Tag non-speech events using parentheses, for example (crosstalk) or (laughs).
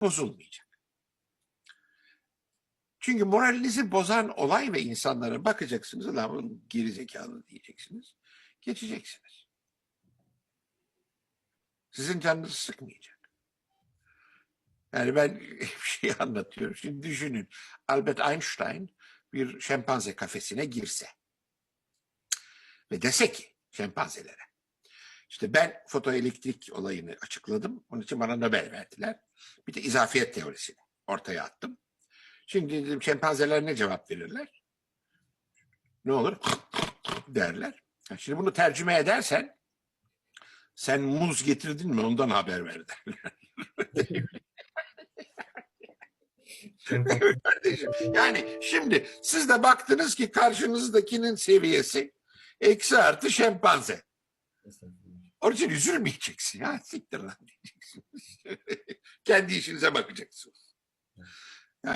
bozulmayacak. Çünkü moralinizi bozan olay ve insanlara bakacaksınız. Ulan bu geri zekalı diyeceksiniz. Geçeceksiniz. Sizin canınızı sıkmayacak. Yani ben (laughs) bir şey anlatıyorum. Şimdi düşünün. Albert Einstein bir şempanze kafesine girse ve dese ki şempanzelere işte ben fotoelektrik olayını açıkladım. Onun için bana Nobel verdiler. Bir de izafiyet teorisini ortaya attım. Şimdi dedim şempanzeler ne cevap verirler? Ne olur? derler. Şimdi bunu tercüme edersen sen muz getirdin mi ondan haber ver derler. (laughs) Kardeşim yani şimdi siz de baktınız ki karşınızdakinin seviyesi eksi artı şempanze. Onun için üzülmeyeceksin ya siktir lan diyeceksin. (laughs) Kendi işinize bakacaksınız.